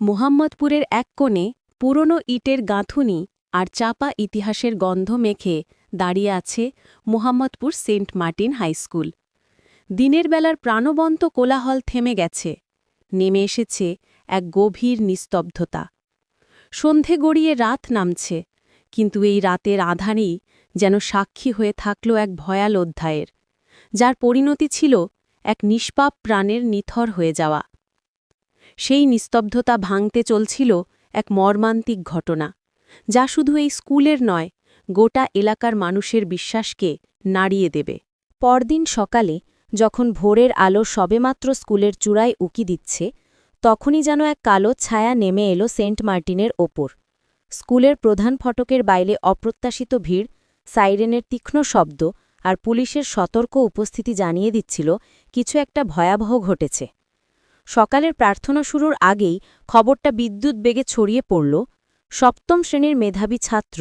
মোহাম্মদপুরের এক কোণে পুরনো ইটের গাঁথুনি আর চাপা ইতিহাসের গন্ধ মেখে দাঁড়িয়ে আছে মোহাম্মদপুর সেন্ট মার্টিন হাইস্কুল দিনের বেলার প্রাণবন্ত কোলাহল থেমে গেছে, নেমে এসেছে এক গভীর নিস্তব্ধতা। সন্ধে গড়িয়ে রাত নামছে, কিন্তু এই রাতের আধারেই যেন সাক্ষী হয়ে থাকল এক ভয়াল অধ্যায়ের, যার পরিণতি ছিল এক নিষ্পাপ প্রাণের নিথর হয়ে যাওয়া। সেই নিস্তব্ধতা ভাঙতে চলছিল এক মর্মান্তিক ঘটনা, যা শুধু এই স্কুলের নয়, গোটা এলাকার মানুষের বিশ্বাসকে নাড়িয়ে দেবে। পরদিন সকালে যখন ভোরের আলো সবেমাত্র স্কুলের চূড়ায় উকি দিচ্ছে, তখনই যেন এক কালো ছায়া নেমে এলো সেন্ট মার্টিনের ওপর। স্কুলের প্রধান ফটকের বাইরে অপ্রত্যাশিত ভিড়, সাইরেনের তীক্ষ্ণ শব্দ আর পুলিশের সতর্ক উপস্থিতি জানিয়ে দিচ্ছিল, কিছু একটা ভয়াবহ ঘটেছে। সকালের প্রার্থনা শুরুর আগেই খবরটা বিদ্যুৎ বেগে ছড়িয়ে পড়ল। সপ্তম শ্রেণির মেধাবী ছাত্র,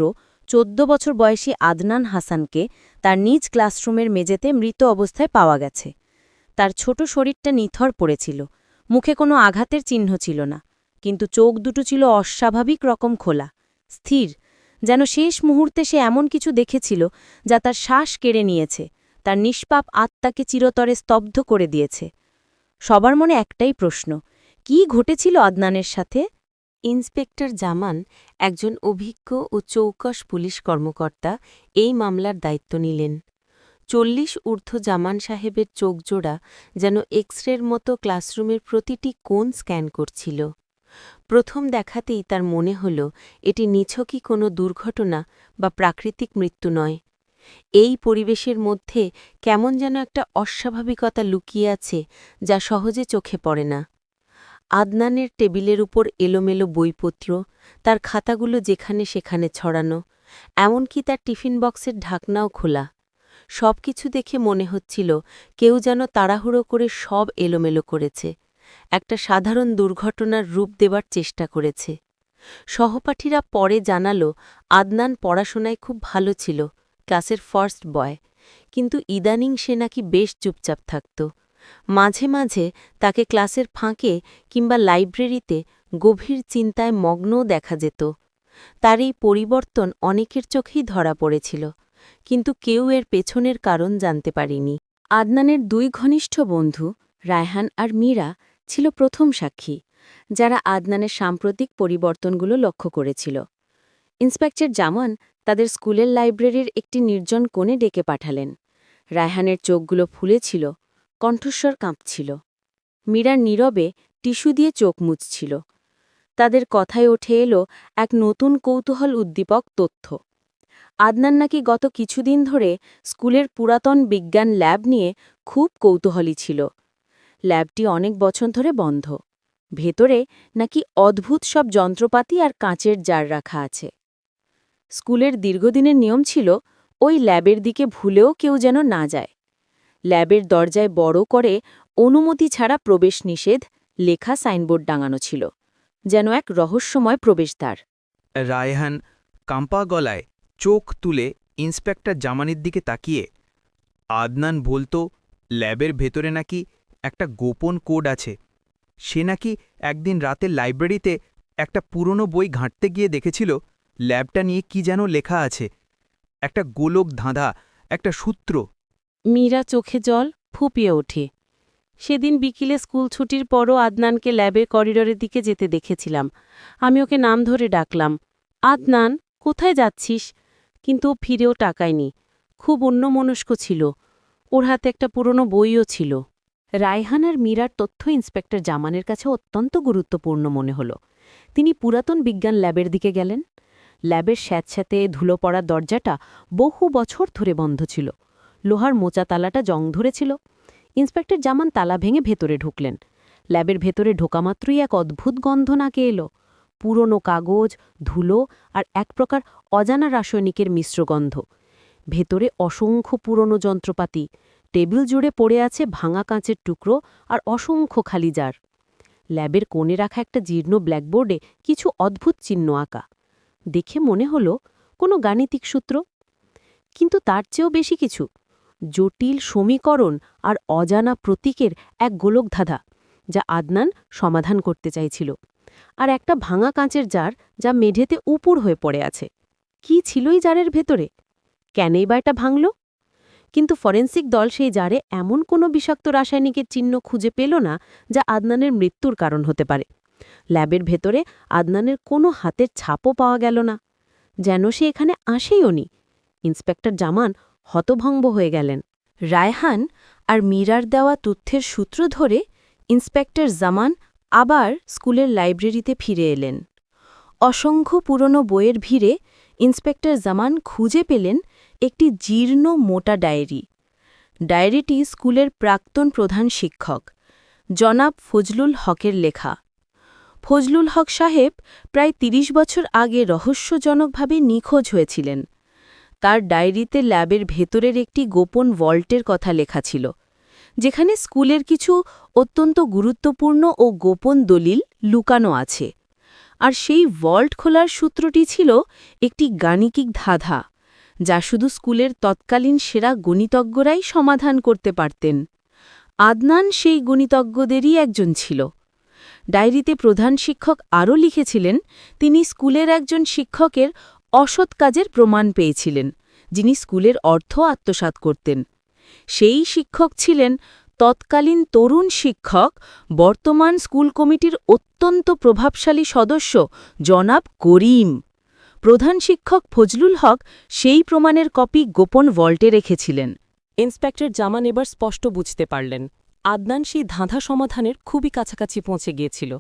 চোদ্দ বছর বয়সী আদনান হাসানকে তার নিজ ক্লাসরুমের মেঝেতে মৃত অবস্থায় পাওয়া গেছে। তার ছোট শরীরটা নিথর পড়েছিল, মুখে কোনো আঘাতের চিহ্ন ছিল না, কিন্তু চোখ দুটো ছিল অস্বাভাবিক রকম খোলা, স্থির, যেন শেষ মুহূর্তে সে এমন কিছু দেখেছিল যা তার শ্বাস কেড়ে নিয়েছে, তার নিষ্পাপ আত্মাকে চিরতরে স্তব্ধ করে দিয়েছে। সবার মনে একটাই প্রশ্ন, কি ঘটেছিল আদনানের সাথে? ইন্সপেক্টর জামান একজন অভিজ্ঞ ও চৌকস পুলিশ কর্মকর্তা এই মামলার দায়িত্ব নিলেন। চল্লিশ ঊর্ধ্ব জামান সাহেবের চোখজোড়া যেন এক্সরের মতো ক্লাসরুমের প্রতিটি কোণ স্ক্যান করছিল। প্রথম দেখাতেই তার মনে হল, এটি নিছকই কোনো দুর্ঘটনা বা প্রাকৃতিক মৃত্যু নয়। এই পরিবেশের মধ্যে কেমন যেন একটা অস্বাভাবিকতা লুকিয়ে আছে যা সহজে চোখে পড়ে না। আদনানের টেবিলের উপর এলোমেলো বইপত্র, তার খাতাগুলো যেখানে সেখানে ছড়ানো, এমনকি তার টিফিন বক্সের ঢাকনাও খোলা। সব কিছু দেখে মনে হচ্ছিল কেউ যেন তাড়াহুড়ো করে সব এলোমেলো করেছে, একটা সাধারণ দুর্ঘটনার রূপ দেবার চেষ্টা করেছে। সহপাঠীরা পরে জানালো, আদনান পড়াশোনায় খুব ভালো ছিল। ক্লাসের ফার্স্ট বয়। কিন্তু ইদানিং সে নাকি বেশ চুপচাপ থাকত। মাঝে মাঝে তাকে ক্লাসের ফাঁকে কিংবা লাইব্রেরিতে গভীর চিন্তায় মগ্নও দেখা যেত। তার এই পরিবর্তন অনেকের চোখেই ধরা পড়েছিল, কিন্তু কেউ এর পেছনের কারণ জানতে পারিনি। আদনানের দুই ঘনিষ্ঠ বন্ধু, রায়হান আর মীরা, ছিল প্রথম সাক্ষী, যারা আদনানের সাম্প্রতিক পরিবর্তনগুলো লক্ষ্য করেছিল। ইন্সপেক্টর জামান তাদের স্কুলের লাইব্রেরির একটি নির্জন কোণে ডেকে পাঠালেন। রায়হানের চোখগুলো ফুলেছিল কণ্ঠস্বর কাঁপছিল। মীরার নীরবে টিস্যু দিয়ে চোখ মুছছিল। তাদের কথায় ওঠে এলো এক নতুন কৌতূহল উদ্দীপক তথ্য। আদনান নাকি গত কিছুদিন ধরে স্কুলের পুরাতন বিজ্ঞান ল্যাব নিয়ে খুব কৌতূহলী ছিল। ল্যাবটি অনেক বছর ধরে বন্ধ। ভেতরে নাকি অদ্ভুত সব যন্ত্রপাতি আর কাঁচের জার রাখা আছে। স্কুলের দীর্ঘদিনের নিয়ম ছিল, ওই ল্যাবের দিকে ভুলেও কেউ যেন না যায়। ল্যাবের দরজায় বড় করে অনুমতি ছাড়া প্রবেশ নিষেধ, লেখা সাইনবোর্ড ডাঙানো ছিল, যেন এক রহস্যময় প্রবেশদ্বার। রায়হান কাম্পা গলায় চোখ তুলে ইন্সপেক্টর জামানির দিকে তাকিয়ে, আদনান বলতো, ল্যাবের ভেতরে নাকি একটা গোপন কোড আছে। সে নাকি একদিন রাতে লাইব্রেরিতে একটা পুরনো বই ঘাঁটতে গিয়ে দেখেছিল ল্যাবটা নিয়ে কি যেন লেখা আছে। একটা গোলক ধাঁধা, একটা সূত্র। মীরা চোখে জল ফুপিয়ে ওঠে। সেদিন বিকিলে স্কুল ছুটির পরও আদনানকে ল্যাবের করিডরের দিকে যেতে দেখেছিলাম। আমি ওকে নাম ধরে ডাকলাম, আদনান, কোথায় যাচ্ছিস? কিন্তু ও ফিরেও টাকায়নি খুব অন্যমনস্ক ছিল। ওর হাতে একটা পুরনো বইও ছিল। রায়হান আর মীরার তথ্য ইন্সপেক্টর জামানের কাছে অত্যন্ত গুরুত্বপূর্ণ মনে হল। তিনি পুরাতন বিজ্ঞান ল্যাবের দিকে গেলেন। ল্যাবের স্যাঁতস্যাঁতে ধুলো পড়া দরজাটা বহু বছর ধরে বন্ধ ছিল। লোহার মোচা তালাটা জং ধরেছিল। ইন্সপেক্টর জামান তালা ভেঙে ভেতরে ঢুকলেন। ল্যাবের ভেতরে ঢোকামাত্রই এক অদ্ভুত গন্ধ নাকে এলো। পুরনো কাগজ, ধুলো আর এক প্রকার অজানা রাসায়নিকের মিশ্র গন্ধ। ভেতরে অসংখ্য পুরনো যন্ত্রপাতি, টেবিল জুড়ে পড়ে আছে ভাঙা কাঁচের টুকরো আর অসংখ্য খালি জার। ল্যাবের কোণে রাখা একটা জীর্ণ ব্ল্যাকবোর্ডে কিছু অদ্ভুত চিহ্ন আঁকা। দেখে মনে হলো কোনো গাণিতিক সূত্র। কিন্তু তার চেয়েও বেশি কিছু। জটিল সমীকরণ আর অজানা প্রতীকের এক গোলকধাঁধা যা আদনান সমাধান করতে চাইছিল। আর একটা ভাঙা কাঁচের জার যা মেঝেতে উপুর হয়ে পড়ে আছে। কি ছিলই জারের ভেতরে? কেনই বা এটা ভাঙল? কিন্তু ফরেন্সিক দল সেই জারে এমন কোনো বিষাক্ত রাসায়নিকের চিহ্ন খুঁজে পেল না যা আদনানের মৃত্যুর কারণ হতে পারে। ল্যাবের ভেতরে আদনানের কোনো হাতের ছাপও পাওয়া গেল না। যেন সে এখানে আসেইও নি। ইন্সপেক্টর জামান হতভম্ব হয়ে গেলেন। রায়হান আর মীরার দেওয়া তথ্যের সূত্র ধরে ইন্সপেক্টর জামান আবার স্কুলের লাইব্রেরিতে ফিরে এলেন। অসংখ্য পুরনো বইয়ের ভিড়ে ইন্সপেক্টর জামান খুঁজে পেলেন একটি জীর্ণ মোটা ডায়েরি। ডায়েরিটি স্কুলের প্রাক্তন প্রধান শিক্ষক, জনাব ফজলুল হকের লেখা। ফজলুল হক সাহেব প্রায় ৩০ বছর আগে রহস্যজনকভাবে নিখোঁজ হয়েছিলেন। তার ডায়েরিতে ল্যাবের ভেতরের একটি গোপন ভল্টের কথা লেখা ছিল, যেখানে স্কুলের কিছু অত্যন্ত গুরুত্বপূর্ণ ও গোপন দলিল লুকানো আছে। আর সেই ভল্ট খোলার সূত্রটি ছিল একটি গাণিকিক ধাঁধা, যা শুধু স্কুলের তৎকালীন সেরা গণিতজ্ঞরাই সমাধান করতে পারতেন। আদনান সেই গণিতজ্ঞদেরই একজন ছিল। ডায়েরিতে প্রধান শিক্ষক আরও লিখেছিলেন, তিনি স্কুলের একজন শিক্ষকের অসৎ কাজের প্রমাণ পেয়েছিলেন, যিনি স্কুলের অর্থ আত্মসাৎ করতেন। সেই শিক্ষক ছিলেন তৎকালীন তরুণ শিক্ষক, বর্তমান স্কুল কমিটির অত্যন্ত প্রভাবশালী সদস্য জনাব করিম। প্রধান শিক্ষক ফজলুল হক সেই প্রমাণের কপি গোপন ভল্টে রেখেছিলেন। ইন্সপেক্টর জামান এবার স্পষ্ট বুঝতে পারলেন। আদনান সেই ধাঁধা সমাধানের খুবই কাছাকাছি পৌঁছে গিয়েছিল।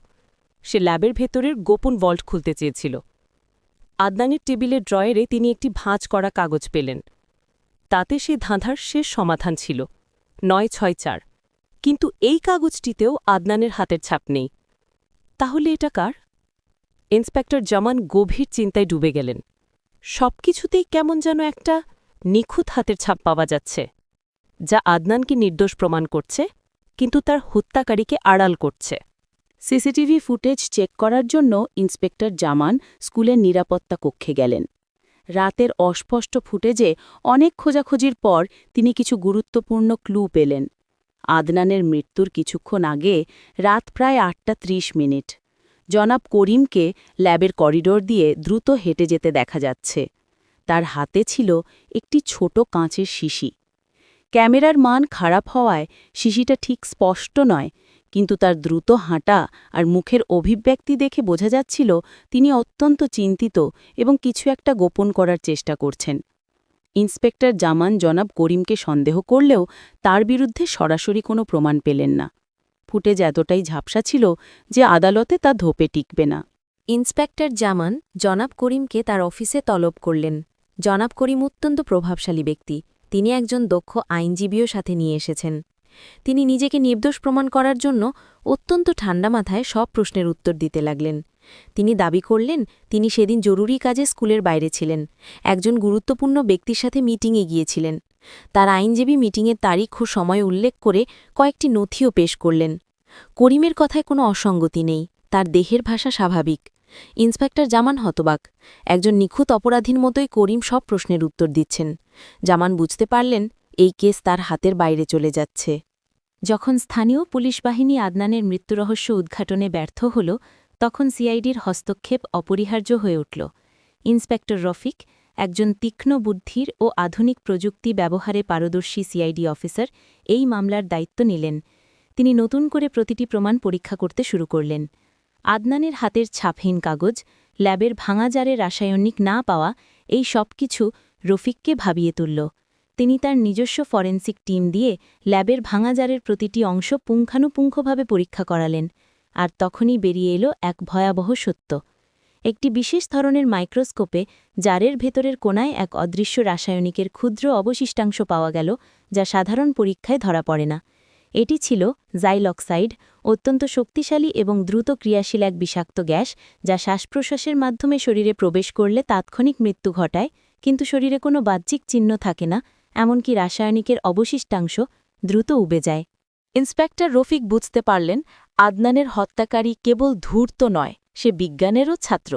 সে ল্যাবের ভেতরের গোপন ভল্ট খুলতে চেয়েছিল। আদনানের টেবিলের ড্রয়ারে তিনি একটি ভাঁজ করা কাগজ পেলেন। তাতে সে ধাঁধার শেষ সমাধান ছিল, নয় ছয় চার। কিন্তু এই কাগজটিতেও আদনানের হাতের ছাপ নেই। তাহলে এটা কার? ইন্সপেক্টর জামান গভীর চিন্তায় ডুবে গেলেন। সবকিছুতেই কেমন যেন একটা নিখুঁত হাতের ছাপ পাওয়া যাচ্ছে, যা আদনানকে নির্দোষ প্রমাণ করছে। কিন্তু তার হত্যাকারীকে আড়াল করছে। সিসিটিভি ফুটেজ চেক করার জন্য ইন্সপেক্টর জামান স্কুলের নিরাপত্তা কক্ষে গেলেন। রাতের অস্পষ্ট ফুটেজে অনেক খোঁজাখুঁজির পর তিনি কিছু গুরুত্বপূর্ণ ক্লু পেলেন। আদনানের মৃত্যুর কিছুক্ষণ আগে রাত প্রায় আটটা ত্রিশ মিনিট। জনাব করিমকে ল্যাবের করিডোর দিয়ে দ্রুত হেঁটে যেতে দেখা যাচ্ছে। তার হাতে ছিল একটি ছোট কাঁচের শিশি। ক্যামেরার মান খারাপ হওয়ায় শিশিটা ঠিক স্পষ্ট নয়, কিন্তু তার দ্রুত হাঁটা আর মুখের অভিব্যক্তি দেখে বোঝা যাচ্ছিল তিনি অত্যন্ত চিন্তিত এবং কিছু একটা গোপন করার চেষ্টা করছেন। ইন্সপেক্টর জামান জনাব করিমকে সন্দেহ করলেও তার বিরুদ্ধে সরাসরি কোনো প্রমাণ পেলেন না। ফুটেজ এতটাই ঝাপসা ছিল যে আদালতে তা ধোপে টিকবে না। ইন্সপেক্টর জামান জনাব করিমকে তার অফিসে তলব করলেন। জনাব করিম অত্যন্ত প্রভাবশালী ব্যক্তি। তিনি একজন দক্ষ আইনজীবীও সাথে নিয়ে এসেছেন। তিনি নিজেকে নির্দোষ প্রমাণ করার জন্য অত্যন্ত ঠান্ডা মাথায় সব প্রশ্নের উত্তর দিতে লাগলেন। তিনি দাবি করলেন, তিনি সেদিন জরুরি কাজে স্কুলের বাইরে ছিলেন। একজন গুরুত্বপূর্ণ ব্যক্তির সাথে মিটিংয়ে গিয়েছিলেন। তার আইনজীবী মিটিংয়ের তারিখ ও সময় উল্লেখ করে কয়েকটি নথিও পেশ করলেন। করিমের কথায় কোনো অসঙ্গতি নেই, তার দেহের ভাষা স্বাভাবিক। ইন্সপেক্টর জামান হতবাক, একজন নিখুঁত অপরাধীর মতোই করিম সব প্রশ্নের উত্তর দিচ্ছেন। জামান বুঝতে পারলেন এই কেস তার হাতের বাইরে চলে যাচ্ছে। যখন স্থানীয় পুলিশ বাহিনী আদনানের মৃত্যুরহস্য উদ্ঘাটনে ব্যর্থ হল, তখন সিআইডির হস্তক্ষেপ অপরিহার্য হয়ে উঠল। ইন্সপেক্টর রফিক, একজন তীক্ষ্ণ বুদ্ধির ও আধুনিক প্রযুক্তি ব্যবহারে পারদর্শী সিআইডি অফিসার, এই মামলার দায়িত্ব নিলেন। তিনি নতুন করে প্রতিটি প্রমাণ পরীক্ষা করতে শুরু করলেন। আদনানের হাতের ছাপহীন কাগজ, ল্যাবের ভাঙাজারে রাসায়নিক না পাওয়া, এই সব কিছু রফিককে ভাবিয়ে তুলল। তিনি তার নিজস্ব ফরেন্সিক টিম দিয়ে ল্যাবের ভাঙাজারের প্রতিটি অংশ পুঙ্খানুপুঙ্খভাবে পরীক্ষা করালেন আর তখনই বেরিয়ে এলো এক ভয়াবহ সত্য। একটি বিশেষ ধরনের মাইক্রোস্কোপে জারের ভেতরের কোনায় এক অদৃশ্য রাসায়নিকের ক্ষুদ্র অবশিষ্টাংশ পাওয়া গেল, যা সাধারণ পরীক্ষায় ধরা পড়ে না। এটি ছিল জাইলক্সাইড, অত্যন্ত শক্তিশালী এবং দ্রুত ক্রিয়াশীল এক বিষাক্ত গ্যাস, যা শ্বাসপ্রশ্বাসের মাধ্যমে শরীরে প্রবেশ করলে তাৎক্ষণিক মৃত্যু ঘটায় কিন্তু শরীরে কোনো বাহ্যিক চিহ্ন থাকে না, এমনকি রাসায়নিকের অবশিষ্টাংশ দ্রুত উবে যায়। ইন্সপেক্টর রফিক বুঝতে পারলেন, আদনানের হত্যাকারী কেবল ধূর্ত নয়, সে বিজ্ঞানেরও ছাত্র।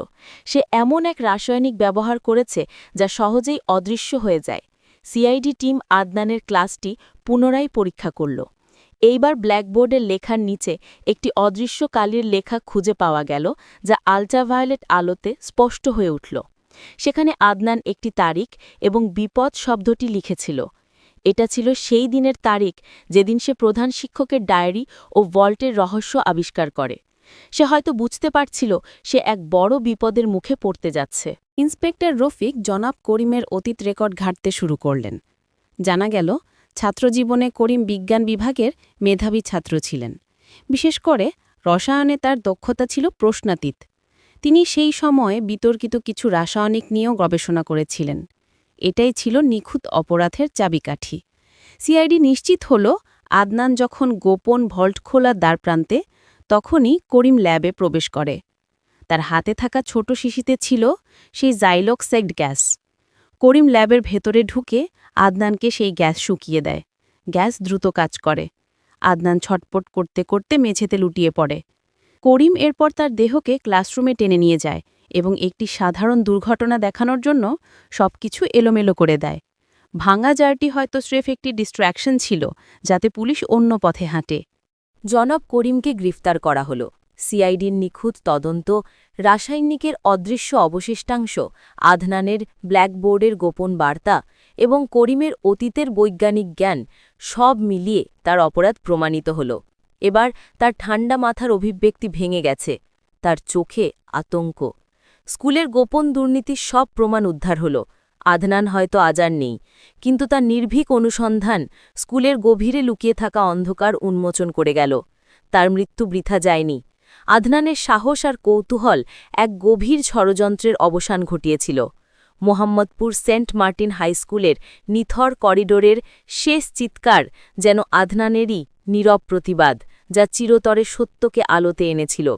সে এমন এক রাসায়নিক ব্যবহার করেছে যা সহজেই অদৃশ্য হয়ে যায়। সিআইডি টিম আদনানের ক্লাসটি পুনরায় পরীক্ষা করল। এইবার ব্ল্যাকবোর্ডের লেখার নিচে একটি অদৃশ্য কালির লেখা খুঁজে পাওয়া গেল, যা আলট্রাভায়োলেট আলোতে স্পষ্ট হয়ে উঠল। সেখানে আদনান একটি তারিখ এবং বিপদ শব্দটি লিখেছিল। এটা ছিল সেই দিনের তারিখ যেদিন সে প্রধান শিক্ষকের ডায়েরি ও ভল্টের রহস্য আবিষ্কার করে। সে হয়তো বুঝতে পারছিল সে এক বড় বিপদের মুখে পড়তে যাচ্ছে। ইন্সপেক্টর রফিক জনাব করিমের অতীত রেকর্ড ঘাঁটতে শুরু করলেন। জানা গেল, ছাত্রজীবনে করিম বিজ্ঞান বিভাগের মেধাবী ছাত্র ছিলেন। বিশেষ করে রসায়নে তার দক্ষতা ছিল প্রশ্নাতীত। তিনি সেই সময়ে বিতর্কিত কিছু রাসায়নিক নিয়েও গবেষণা করেছিলেন। এটাই ছিল নিখুঁত অপরাধের চাবিকাঠি। সিআইডি নিশ্চিত হল, আদনান যখন গোপন ভল্ট খোলার দ্বারপ্রান্তে তখনই করিম ল্যাবে প্রবেশ করে। তার হাতে থাকা ছোট শিশিতে ছিল সেই জাইলক্সাইড গ্যাস। করিম ল্যাবের ভেতরে ঢুকে আদনানকে সেই গ্যাস শুকিয়ে দেয়। গ্যাস দ্রুত কাজ করে। আদনান ছটপট করতে করতে মেঝেতে লুটিয়ে পড়ে। করিম এরপর তার দেহকে ক্লাসরুমে টেনে নিয়ে যায় এবং একটি সাধারণ দুর্ঘটনা দেখানোর জন্য সবকিছু এলোমেলো করে দেয়। ভাঙা জারটি হয়তো স্রেফ একটি ডিস্ট্র্যাকশন ছিল, যাতে পুলিশ অন্য পথে হাঁটে। জনাব করিমকে গ্রেফতার করা হল। সিআইডির নিখুঁত তদন্ত, রাসায়নিকের অদৃশ্য অবশিষ্টাংশ আধনানের ব্ল্যাকবোর্ডের গোপন বার্তা এবং করিমের অতীতের বৈজ্ঞানিক জ্ঞান সব মিলিয়ে তার অপরাধ প্রমাণিত হল। এবার তার ঠান্ডা মাথার অভিব্যক্তি ভেঙে গেছে, তার চোখে আতঙ্ক। স্কুলের গোপন দুর্নীতির সব প্রমাণ উদ্ধার হল, আদনান হয়তো আজার নেই, কিন্তু তার নির্ভীক অনুসন্ধান স্কুলের গভীরে লুকিয়ে থাকা অন্ধকার উন্মোচন করে গেল। তার মৃত্যু বৃথা যায়নি। আদনানের সাহস আর কৌতূহল এক গভীর ষড়যন্ত্রের অবসান ঘটিয়েছিল। মোহাম্মদপুর সেন্ট মার্টিন হাইস্কুলের নিথর করিডোরের শেষ চিৎকার যেন আদনানেরই নীরব প্রতিবাদ, যা চিরতরে সত্যকে আলোতে এনেছিল।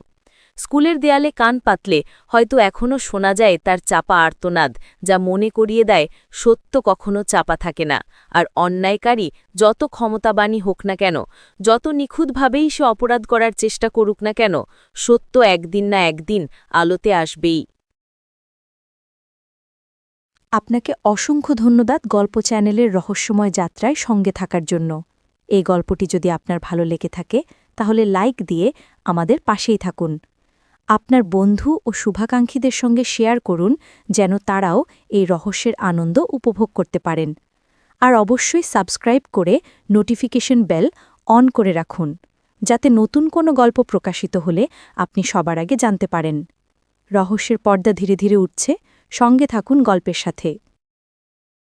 স্কুলের দেয়ালে কান পাতলে হয়তো এখনও শোনা যায় তার চাপা আর্তনাদ, যা মনে করিয়ে দেয় সত্য কখনো চাপা থাকে না। আর অন্যায়কারী যত ক্ষমতাবানী হোক না কেন, যত নিখুঁতভাবেই সে অপরাধ করার চেষ্টা করুক না কেন, সত্য একদিন না একদিন আলোতে আসবেই। আপনাকে অসংখ্য ধন্যবাদ গল্প চ্যানেলের রহস্যময় যাত্রায় সঙ্গে থাকার জন্য। এই গল্পটি যদি আপনার ভালো লেগে থাকে, তাহলে লাইক দিয়ে আমাদের পাশেই থাকুন। আপনার বন্ধু ও শুভাকাঙ্ক্ষীদের সঙ্গে শেয়ার করুন, যেন তারাও এই রহস্যের আনন্দ উপভোগ করতে পারেন। আর অবশ্যই সাবস্ক্রাইব করে নোটিফিকেশন বেল অন করে রাখুন, যাতে নতুন কোনো গল্প প্রকাশিত হলে আপনি সবার আগে জানতে পারেন। রহস্যের পর্দা ধীরে ধীরে উঠছে। সঙ্গে থাকুন গল্পের সাথে।